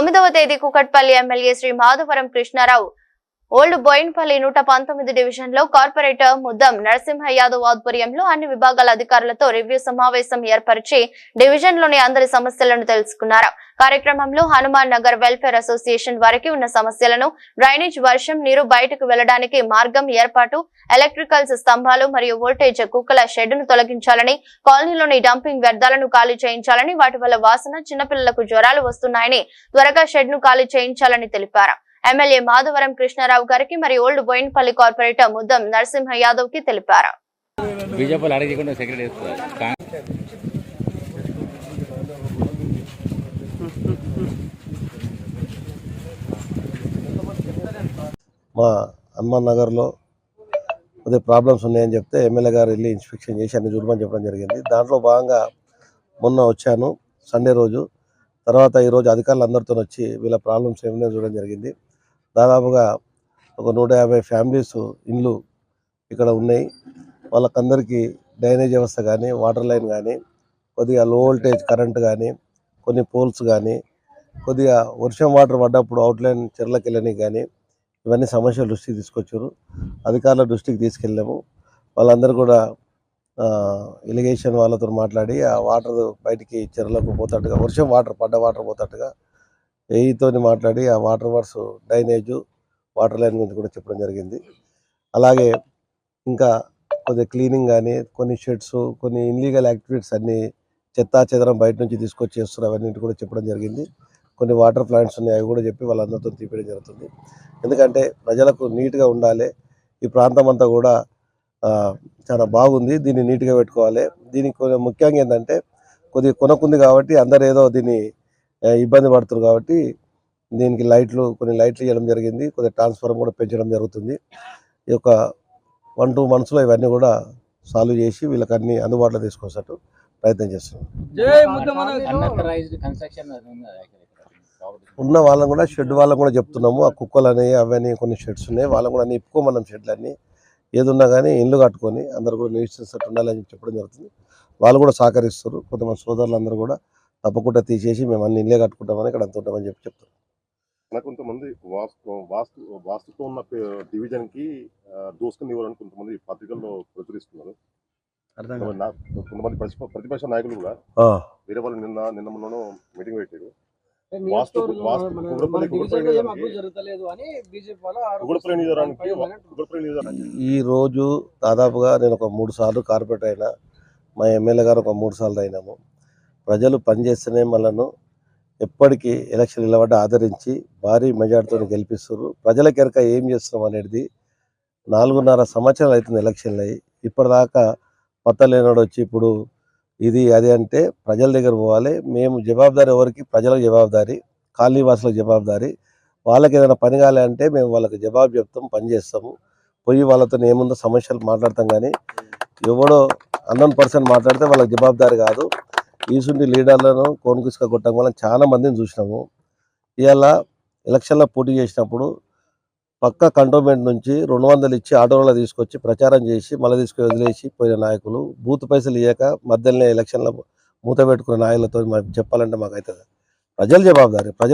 తొమ్మిదవ తేదీ Kukatpally MLA Shri Madhavaram Krishna Rao old Boinpally నూట పంతొమ్మిది డివిజన్లో కార్పొరేటర్ ముద్దం నరసింహ యాదవ్ ఆధ్వర్యంలో అన్ని విభాగాల అధికారులతో రివ్యూ సమావేశం ఏర్పరిచి డివిజన్లోని అందరి సమస్యలను తెలుసుకున్నారు. కార్యక్రమంలో హనుమాన్ నగర్ వెల్ఫేర్ అసోసియేషన్ వారికి ఉన్న సమస్యలను డ్రైనేజ్ వర్షం నీరు బయటకు వెళ్ళడానికి మార్గం ఏర్పాటు ఎలక్ట్రికల్స్ స్తంభాలు మరియు వోల్టేజ్ కుక్కల షెడ్డును తొలగించాలని కాలనీలోని డంపింగ్ వ్యర్థాలను ఖాళీ చేయించాలని వాటి వల్ల వాసన చిన్నపిల్లలకు జ్వరాలు వస్తున్నాయని త్వరగా షెడ్ను ఖాళీ చేయించాలని తెలిపారు. ఎమ్మెల్యే మాధవరం కృష్ణారావు గారికి మరియు ఓల్డ్ బోయిన్పల్లి కార్పొరేటర్ ముద్దం నరసింహ యాదవ్కి తెలిపారు మా హనుమాన్ నగర్లో కొద్దిగా ప్రాబ్లమ్స్ ఉన్నాయని చెప్తే ఎమ్మెల్యే గారు వెళ్ళి ఇన్స్పెక్షన్ చేసి అన్ని చూడమని చెప్పడం జరిగింది. దాంట్లో భాగంగా మొన్న వచ్చాను సండే రోజు. తర్వాత ఈరోజు అధికారులు అందరితో వచ్చి వీళ్ళ ప్రాబ్లమ్స్ ఏమైనా చూడడం జరిగింది. దాదాపుగా ఒక నూట యాభై ఫ్యామిలీస్ ఇండ్లు ఇక్కడ ఉన్నాయి. వాళ్ళకందరికీ డ్రైనేజ్ వ్యవస్థ కానీ వాటర్ లైన్ కానీ కొద్దిగా లో వోల్టేజ్ కరెంట్ కానీ కొన్ని పోల్స్ కానీ కొద్దిగా వర్షం వాటర్ పడ్డప్పుడు అవుట్లైన్ చెర్లకు వెళ్ళని కానీ ఇవన్నీ సమస్యలు దృష్టికి తీసుకొచ్చారు. అధికారుల దృష్టికి తీసుకెళ్ళాము. వాళ్ళందరూ కూడా ఇరిగేషన్ వాళ్ళతో మాట్లాడి ఆ వాటర్ బయటికి చెర్లకు పోతట్టుగా వర్షం వాటర్ పడ్డ వాటర్ పోతట్టుగా ఏఈతో మాట్లాడి ఆ water works drainage water line గురించి కూడా చెప్పడం జరిగింది. అలాగే ఇంకా కొద్దిగా క్లీనింగ్ కానీ కొన్ని షెడ్స్ కొన్ని ఇన్లీగల్ యాక్టివిటీస్ అన్ని చెత్తా చెదరం బయట నుంచి తీసుకొచ్చి చేస్తున్నారు అవన్నీ కూడా చెప్పడం జరిగింది. కొన్ని వాటర్ ప్లాంట్స్ ఉన్నాయి అవి కూడా చెప్పి వాళ్ళందరితో తీపడం జరుగుతుంది. ఎందుకంటే ప్రజలకు నీట్గా ఉండాలి. ఈ ప్రాంతం అంతా కూడా చాలా బాగుంది. దీన్ని నీట్గా పెట్టుకోవాలి. దీనికి కొంచెం ముఖ్యంగా ఏంటంటే కొద్దిగా కొనకుంది కాబట్టి అందరు ఏదో దీన్ని ఇబ్బంది పడుతున్నారు కాబట్టి దీనికి లైట్లు కొన్ని లైట్లు ఇవ్వడం జరిగింది కొద్దిగా ట్రాన్స్ఫార్మర్ కూడా పెంచడం జరుగుతుంది. ఈ యొక్క వన్ టూ మంత్స్లో ఇవన్నీ కూడా సాల్వ్ చేసి వీళ్ళకి అన్ని అందుబాటులో తీసుకొచ్చేటట్టు ప్రయత్నం చేస్తున్నాం. ఉన్న వాళ్ళని కూడా షెడ్ వాళ్ళని కూడా చెప్తున్నాము. ఆ కుక్కలు అని అవన్నీ కొన్ని షెడ్స్ ఉన్నాయి. వాళ్ళని కూడా అన్ని ఇప్పుకోమన్నాం షెడ్లు అన్ని. ఏది ఉన్నా కానీ ఇల్లు కట్టుకొని అందరు కూడా నివసించినట్టు ఉండాలని చెప్పి చెప్పడం జరుగుతుంది. వాళ్ళు కూడా సహకరిస్తారు. కొంతమంది సోదరులు అందరూ కూడా తప్పకుండా తీసేసి మేము అన్ని ఇల్లే కట్టుకుంటామని ఇక్కడ అంత ఉంటామని చెప్పి చెప్తారు నాకు కొంతమంది వాస్తు వాస్తు వాస్తుతో ఉన్న డివిజన్కి ఆ, దోసుకుని ఇవ్వాలని కొంతమంది పత్రికల్లో ప్రచురిస్తున్నారు. కొంతమంది ప్రతిప- ప్రతిపక్ష నాయకులు కూడా ఆ, వేరే వాళ్ళు నిన్న నిన్న మొన్నను మీటింగ్ పెట్టారు. ఈ రోజు దాదాపుగా నేను ఒక మూడు సార్లు కార్పొరేట్ అయినా మా ఎమ్మెల్యే గారు ఒక మూడు సార్లు అయినాము. ప్రజలు పనిచేస్తేనే మనను ఎప్పటికీ ఎలక్షన్ నిలబడి ఆదరించి భారీ మెజార్టీతో గెలిపిస్తారు ప్రజల కెరక ఏం చేస్తున్నాం అనేది నాలుగున్నర సంవత్సరాలు అవుతుంది ఎలక్షన్లు. అయ్యి ఇప్పటిదాకా కొత్త లేనాడు వచ్చి ఇప్పుడు ఇది అది అంటే ప్రజల దగ్గర పోవాలి. మేము జవాబుదారీ ఎవరికి? ప్రజలకు జవాబుదారీ కాలనీ వాసులకు జవాబుదారీ. వాళ్ళకి ఏదైనా పని కాలే అంటే మేము వాళ్ళకి జవాబు చెప్తాం పని చేస్తాము పోయి వాళ్ళతో ఏముందో సమస్యలు మాట్లాడతాం కానీ ఎవడో హండ్రెడ్ పర్సన్ మాట్లాడితే వాళ్ళకి జవాబుదారి కాదు. ఈసుంటి లీడర్లను కోనుకుసుక కొట్టడం వల్ల చాలా మందిని చూసినాము. ఇవాళ ఎలక్షన్లో పోటీ చేసినప్పుడు పక్క కంటోన్మెంట్ నుంచి రెండు వందలు ఇచ్చి ఆటోలో తీసుకొచ్చి ప్రచారం చేసి మళ్ళీ తీసుకొని వదిలేసి పోయిన నాయకులు బూత్ పైసలు ఇవ్వక మధ్యలోనే ఎలక్షన్లో మూత పెట్టుకున్న నాయకులతో మాకు చెప్పాలంటే మాకు అవుతుంది ప్రజలు జవాబుదారి ప్రజలు